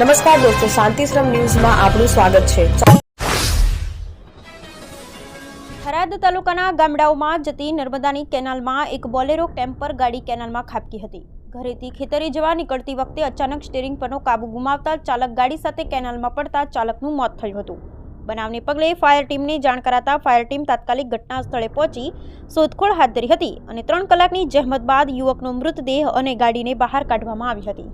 નમસ્કાર દોસ્તો, શાંતિશ્રમ ન્યૂઝમાં આપનું સ્વાગત છે. થરાદ તાલુકાના ગામડાઓમાં જતી નર્મદાની કેનાલમાં એક બોલેરો ટેમ્પર ગાડી કેનાલમાં ખાબકી હતી. ઘરેથી ખેતરે જવા નીકળતી વખતે અચાનક સ્ટેરિંગ પરનો કાબુ ગુમાવતા ચાલક ગાડી સાથે કેનાલમાં પડતા ચાલકનું મોત થયું હતું. બનાવને પગલે ફાયર ટીમને જાણ કરાતા ફાયર ટીમ તાત્કાલિક ઘટના સ્થળે પહોંચી શોધખોળ હાથ ધરી હતી અને ત્રણ કલાકની જહેમત બાદ યુવકનો મૃતદેહ અને ગાડીને બહાર કાઢવામાં આવી હતી.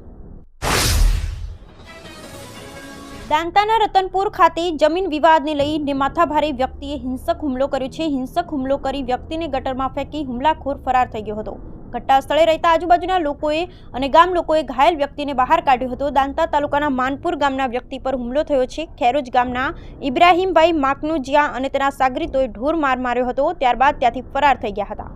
દાંતાના રતનપુર ખાતે જમીન વિવાદને લઈને માથાભારે વ્યક્તિએ હિંસક હુમલો કર્યો છે. હિંસક હુમલો કરી વ્યક્તિને ગટરમાં ફેંકી હુમલાખોર ફરાર થઈ ગયો હતો. ઘટના સ્થળે રહેતા આજુબાજુના લોકોએ અને ગામ લોકોએ ઘાયલ વ્યક્તિને બહાર કાઢ્યો હતો. દાંતા તાલુકાના માનપુર ગામના વ્યક્તિ પર હુમલો થયો છે. ખેરોજ ગામના ઇબ્રાહીમભાઈ માકનુજિયા અને તેના સાગરીતોએ ઢોર માર માર્યો હતો. ત્યારબાદ ત્યાંથી ફરાર થઈ ગયા હતા.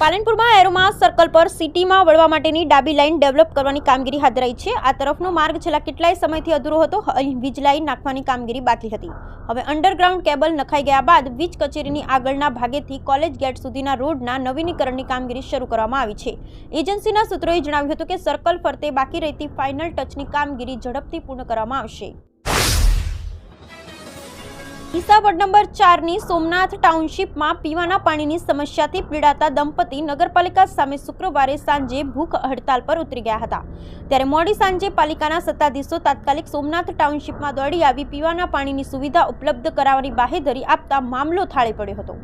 પાલનપુરમાં એરોમાં સર્કલ પર સિટીમાં વળવા માટેની ડાબી લાઇન ડેવલપ કરવાની કામગીરી હાથ ધરાઈ છે. આ તરફનો માર્ગ છેલ્લા કેટલાય સમયથી અધૂરો હતો. વીજ લાઇન નાખવાની કામગીરી બાકી હતી. હવે અંડરગ્રાઉન્ડ કેબલ નખાઈ ગયા બાદ વીજ કચેરીની આગળના ભાગેથી કોલેજ ગેટ સુધીના રોડના નવીનીકરણની કામગીરી શરૂ કરવામાં આવી છે. એજન્સીના સૂત્રોએ જણાવ્યું હતું કે સર્કલ ફરતે બાકી રહેતી ફાઇનલ ટચની કામગીરી ઝડપથી પૂર્ણ કરવામાં આવશે. ડીસા વોર્ડ નંબર ચારની સોમનાથ ટાઉનશીપમાં પીવાના પાણીની સમસ્યાથી પીડાતા દંપતી નગરપાલિકા સામે શુક્રવારે સાંજે ભૂખ હડતાલ પર ઉતરી ગયા હતા. ત્યારે મોડી સાંજે પાલિકાના સત્તાધીશો તાત્કાલિક સોમનાથ ટાઉનશીપમાં દોડી આવી પીવાના પાણીની સુવિધા ઉપલબ્ધ કરાવવાની બાહેધરી આપતા મામલો થાળે પડ્યો હતો.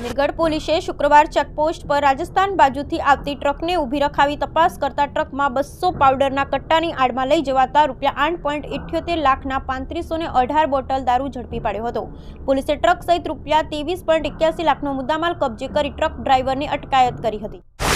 અમીરગઢ પોલીસે શુક્રવાર ચેકપોસ્ટ પર રાજસ્થાન બાજુથી આવતી ટ્રકને ઊભી રખાવી તપાસ કરતા ટ્રકમાં બસો પાવડરના કટ્ટાની આડમાં લઈ જવાતા રૂપિયા આઠ પોઈન્ટ ઇઠ્યોતેર લાખના પાંત્રીસો ને અઢાર બોટલ દારૂ ઝડપી પાડ્યો હતો. પોલીસે ટ્રક સહિત રૂપિયા ત્રેવીસ પોઈન્ટ એક્યાસી લાખનો મુદ્દામાલ કબજે કરી ટ્રક ડ્રાઈવરની અટકાયત કરી હતી.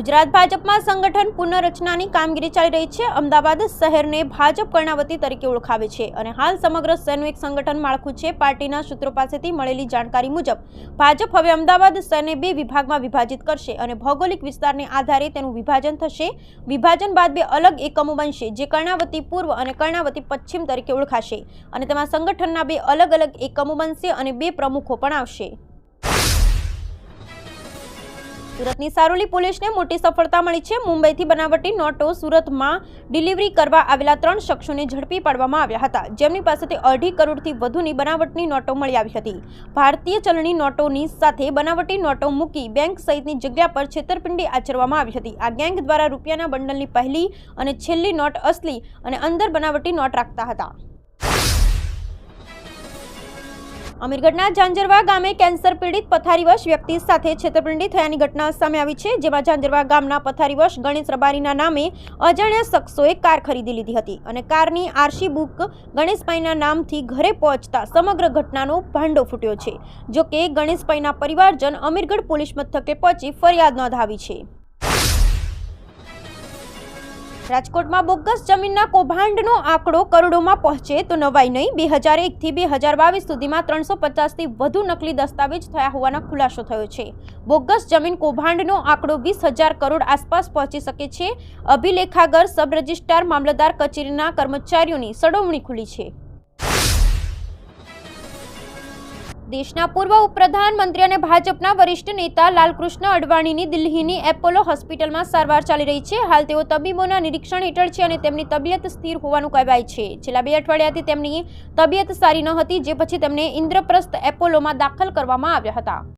ગુજરાત ભાજપમાં સંગઠન પુનઃરચનાની કામગીરી ચાલી રહી છે. અમદાવાદ શહેરને ભાજપ કર્ણાવતી તરીકે ઓળખાવે છે અને હાલ સમગ્ર શહેરનું એક સંગઠન માળખું છે. પાર્ટીના સૂત્રો પાસેથી મળેલી જાણકારી મુજબ, ભાજપ હવે અમદાવાદ શહેરને બે વિભાગમાં વિભાજિત કરશે અને ભૌગોલિક વિસ્તારને આધારે તેનું વિભાજન થશે. વિભાજન બાદ બે અલગ એકમો બનશે, જે કર્ણાવતી પૂર્વ અને કર્ણાવતી પશ્ચિમ તરીકે ઓળખાશે અને તેમાં સંગઠનના બે અલગ અલગ એકમો બનશે અને બે પ્રમુખો પણ આવશે. સુરતની સારોલી પોલીસને મોટી સફળતા મળી છે. મુંબઈથી બનાવટી નોટો સુરતમાં ડિલિવરી કરવા આવેલા ત્રણ શખ્સોને ઝડપી પાડવામાં આવ્યા હતા. જેમની પાસેથી અઢી કરોડથી વધુની બનાવટની નોટો મળી આવી હતી. ભારતીય ચલણી નોટોની સાથે બનાવટી નોટો મૂકી બેંક સહિતની જગ્યા પર છેતરપિંડી આચરવામાં આવી હતી. આ ગેંગ દ્વારા રૂપિયાના બંડલની પહેલી અને છેલ્લી નોટ અસલી અને અંદર બનાવટી નોટ રાખતા હતા. અમીરગઢના ઝાંઝરવા ગામે કેન્સર પીડિત પથારીવશ વ્યક્તિ સાથે છેતરપિંડી થયાની ઘટના સામે આવી છે, જેમાં ઝાંઝરવા ગામના પથારીવશ ગણેશ રબારીના નામે અજાણ્યા શખ્સોએ કાર ખરીદી લીધી હતી અને કારની આરસી બુક ગણેશભાઈના નામથી ઘરે પહોંચતા સમગ્ર ઘટનાનો ભાંડો ફૂટ્યો છે જોકે ગણેશભાઈના પરિવારજન અમીરગઢ પોલીસ મથકે પહોંચી ફરિયાદ નોંધાવી છે. રાજકોટમાં બોગસ જમીનના કૌભાંડનો આંકડો કરોડોમાં પહોંચે તો નવાઈ નહીં. બે હજાર એકથી બે હજાર બાવીસ સુધીમાં ત્રણસો પચાસથી વધુ નકલી દસ્તાવેજ થયા હોવાનો ખુલાસો થયો છે. બોગસ જમીન કૌભાંડનો આંકડો વીસ હજાર કરોડ આસપાસ પહોંચી શકે છે. અભિલેખાગર સબ રજિસ્ટ્રાર મામલતદાર કચેરીના કર્મચારીઓની સડોવણી ખુલી છે. દેશના પૂર્વ ઉપપ્રધાનમંત્રી અને ભાજપના વરિષ્ઠ નેતા લાલકૃષ્ણ અડવાણીની દિલ્હીની એપોલો હોસ્પિટલમાં સારવાર ચાલી રહી છે. હાલ તેઓ તબીબોના નિરીક્ષણ હેઠળ છે અને તેમની તબિયત સ્થિર હોવાનું કહેવાય છે. છેલ્લા બે અઠવાડિયાથી તેમની તબિયત સારી ન હતી, જે પછી તેમને ઇન્દ્રપ્રસ્થ એપોલોમાં દાખલ કરવામાં આવ્યા હતા.